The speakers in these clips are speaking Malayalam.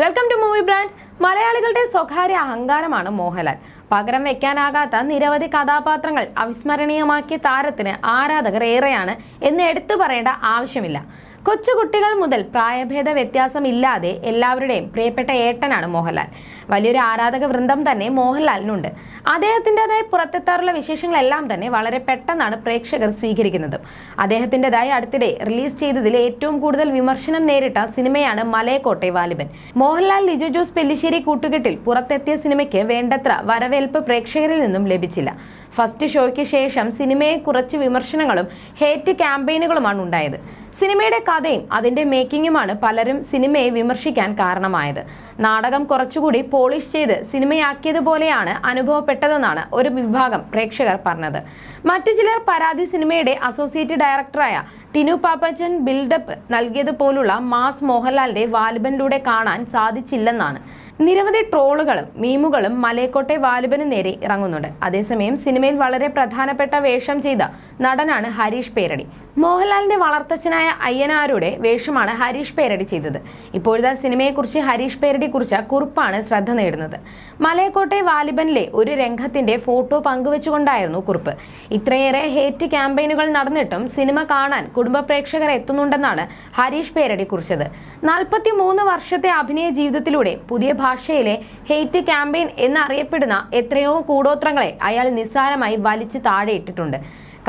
വെൽക്കം ടു മൂവി ബ്രാൻഡ് മലയാളികളുടെ സ്വകാര്യ അഹങ്കാരമാണ് മോഹൻലാൽ. പകരം വെക്കാനാകാത്ത നിരവധി കഥാപാത്രങ്ങൾ അവിസ്മരണീയമാക്കിയ താരത്തിന് ആരാധകർ ഏറെയാണ് എന്ന് എടുത്തു പറയേണ്ട ആവശ്യമില്ല. കൊച്ചുകുട്ടികൾ മുതൽ പ്രായഭേദ വ്യത്യാസമില്ലാതെ എല്ലാവരുടെയും പ്രിയപ്പെട്ട ഏട്ടനാണ് മോഹൻലാൽ. വലിയൊരു ആരാധക വൃന്ദം തന്നെ മോഹൻലാലിനുണ്ട്. അദ്ദേഹത്തിന്റെതായ പുറത്തെത്താറുള്ള വിശേഷങ്ങളെല്ലാം തന്നെ വളരെ പെട്ടെന്നാണ് പ്രേക്ഷകർ സ്വീകരിക്കുന്നത്. അദ്ദേഹത്തിന്റെതായി അടുത്തിടെ റിലീസ് ചെയ്തതിൽ ഏറ്റവും കൂടുതൽ വിമർശനം നേരിട്ട സിനിമയാണ് മലയക്കോട്ടെ വാലിബൻ. മോഹൻലാൽ ലിജു ജോസ് പെല്ലിശ്ശേരി കൂട്ടുകെട്ടിൽ പുറത്തെത്തിയ സിനിമയ്ക്ക് വേണ്ടത്ര വരവേൽപ്പ് പ്രേക്ഷകരിൽ നിന്നും ലഭിച്ചില്ല. ഫസ്റ്റ് ഷോയ്ക്ക് ശേഷം സിനിമയെ കുറച്ച് വിമർശനങ്ങളും ഹേറ്റ് ക്യാമ്പയിനുകളുമാണ് ഉണ്ടായത്. സിനിമയുടെ കഥയും അതിന്റെ മേക്കിങ്ങുമാണ് പലരും സിനിമയെ വിമർശിക്കാൻ കാരണമായത്. നാടകം കുറച്ചുകൂടി പോളിഷ് ചെയ്ത് സിനിമയാക്കിയതുപോലെയാണ് അനുഭവപ്പെട്ടതെന്നാണ് ഒരു വിഭാഗം പ്രേക്ഷകർ പറഞ്ഞത്. മറ്റു ചിലർ പരാതി സിനിമയുടെ അസോസിയേറ്റ് ഡയറക്ടറായ ടിനു പാപ്പച്ചൻ ബിൽഡപ്പ് നൽകിയതുപോലുള്ള മാസ് മോഹൻലാലിന്റെ വാലിബനിലൂടെ കാണാൻ സാധിച്ചില്ലെന്നാണ് നിരവധി ട്രോളുകളും മീമുകളും മലയക്കോട്ടെ വാലിബന് നേരെ ഇറങ്ങുന്നുണ്ട്. അതേസമയം സിനിമയിൽ വളരെ പ്രധാനപ്പെട്ട വേഷം ചെയ്ത നടനാണ് ഹരീഷ് പേരടി. മോഹൻലാലിന്റെ വളർത്തച്ഛനായ അയ്യനാരുടെ വേഷമാണ് ഹരീഷ് പേരടി ചെയ്തത്. ഇപ്പോഴത്തെ സിനിമയെക്കുറിച്ച് ഹരീഷ് പേരടി കുറിച്ച കുറിപ്പാണ് ശ്രദ്ധ നേടുന്നത്. മലയക്കോട്ടെ വാലിബനിലെ ഒരു രംഗത്തിന്റെ ഫോട്ടോ പങ്കുവെച്ചുകൊണ്ടായിരുന്നു കുറിപ്പ്. ഇത്രയേറെ ഹേറ്റ് ക്യാമ്പയിനുകൾ നടന്നിട്ടും സിനിമ കാണാൻ കുടുംബ പ്രേക്ഷകർ എത്തുന്നുണ്ടെന്നാണ് ഹരീഷ് പേരടി കുറിച്ചത്. നാൽപ്പത്തി വർഷത്തെ അഭിനയ ജീവിതത്തിലൂടെ പുതിയ ഭാഷയിലെ ഹെയ്റ്റ് ക്യാമ്പയിൻ എന്നറിയപ്പെടുന്ന എത്രയോ കൂടോത്രങ്ങളെ അയാൾ നിസ്സാരമായി വലിച്ചു താഴെയിട്ടിട്ടുണ്ട്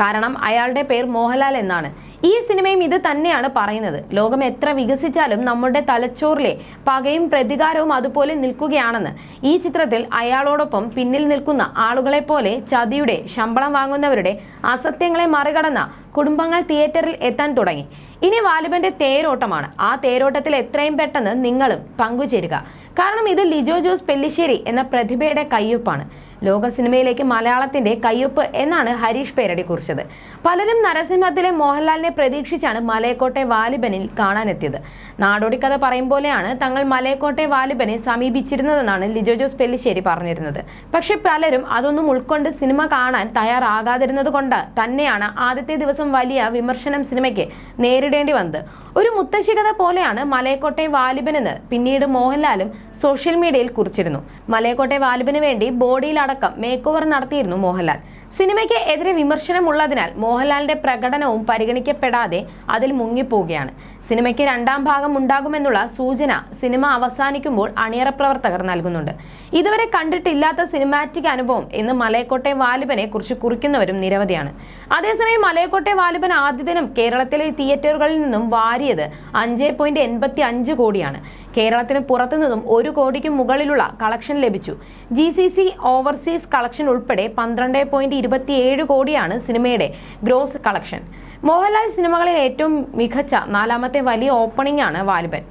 കാരണം അയാളുടെ പേർ മോഹൻലാൽ എന്നാണ്. ഈ സിനിമയും ഇത് തന്നെയാണ് പറയുന്നത്. ലോകം എത്ര വികസിച്ചാലും നമ്മുടെ തലച്ചോറിലെ പകയും പ്രതികാരവും അതുപോലെ നിൽക്കുകയാണെന്ന്. ഈ ചിത്രത്തിൽ അയാളോടൊപ്പം പിന്നിൽ നിൽക്കുന്ന ആളുകളെ പോലെ ചതിയുടെ ശമ്പളം വാങ്ങുന്നവരുടെ അസത്യങ്ങളെ മറികടന്ന കുടുംബങ്ങൾ തിയേറ്ററിൽ എത്താൻ തുടങ്ങി. ഇനി വാലിബന്റെ തേരോട്ടമാണ്. ആ തേരോട്ടത്തിൽ എത്രയും പെട്ടെന്ന് നിങ്ങളും പങ്കുചേരുക. കാരണം ഇത് ലിജോ ജോസ് പെല്ലിശ്ശേരി എന്ന പ്രതിഭയുടെ കയ്യൊപ്പാണ്. ലോക സിനിമയിലേക്ക് മലയാളത്തിന്റെ കയ്യൊപ്പ് എന്നാണ് ഹരീഷ് പേരടി കുറിച്ചത്. പലരും നരസിംഹത്തിലെ മോഹൻലാലിനെ പ്രതീക്ഷിച്ചാണ് മലയക്കോട്ടെ വാലിബനിൽ കാണാനെത്തിയത്. നാടോടിക്കഥ പറയും പോലെയാണ് തങ്ങൾ മലയക്കോട്ടെ വാലിബനെ സമീപിച്ചിരുന്നതെന്നാണ് ലിജോ ജോസ് പെല്ലിശ്ശേരി പറഞ്ഞിരുന്നത്. പക്ഷെ പലരും അതൊന്നും ഉൾക്കൊണ്ട് സിനിമ കാണാൻ തയ്യാറാകാതിരുന്നത് കൊണ്ട് തന്നെയാണ് ആദ്യത്തെ ദിവസം വലിയ വിമർശനം സിനിമയ്ക്ക് നേരിടേണ്ടി വന്നത്. ഒരു മുത്തശ്ശികഥ പോലെയാണ് മലയക്കോട്ടെ വാലിബനെന്ന് പിന്നീട് മോഹൻലാലും സോഷ്യൽ മീഡിയയിൽ കുറിച്ചിരുന്നു. മലയക്കോട്ടെ വാലിബന് വേണ്ടി ബോഡിയിലടക്കം മേക്ക് ഓവർ നടത്തിയിരുന്നു മോഹൻലാൽ. സിനിമയ്ക്ക് എതിരെ വിമർശനമുള്ളതിനാൽ മോഹൻലാലിന്റെ പ്രകടനവും പരിഗണിക്കപ്പെടാതെ അതിൽ മുങ്ങിപ്പോവുകയാണ്. സിനിമയ്ക്ക് രണ്ടാം ഭാഗം ഉണ്ടാകുമെന്നുള്ള സൂചന സിനിമ അവസാനിക്കുമ്പോൾ അണിയറ പ്രവർത്തകർ നൽകുന്നുണ്ട്. ഇതുവരെ കണ്ടിട്ടില്ലാത്ത സിനിമാറ്റിക് അനുഭവം ഇന്ന് മലയക്കോട്ടെ വാലിബനെ കുറിച്ച് കുറിക്കുന്നവരും നിരവധിയാണ്. അതേസമയം മലയക്കോട്ടെ വാലിബൻ ആദ്യ ദിനം കേരളത്തിലെ തിയേറ്ററുകളിൽ നിന്നും വാരിയത് അഞ്ച് പോയിന്റ് എൺപത്തി അഞ്ച് കോടിയാണ്. കേരളത്തിന് പുറത്തുനിന്നും ഒരു കോടിക്കും മുകളിലുള്ള കളക്ഷൻ ലഭിച്ചു. G C C overseas collection ഉൾപ്പെടെ പന്ത്രണ്ട് പോയിന്റ് ഇരുപത്തിയേഴ് കോടിയാണ് സിനിമയുടെ ഗ്രോസ് കളക്ഷൻ മോഹൻലാൽ സിനിമകളിൽ ഏറ്റവും മികച്ച നാലാമത്തെ വലിയ ഓപ്പണിംഗ് ആണ് വാലിബൻ.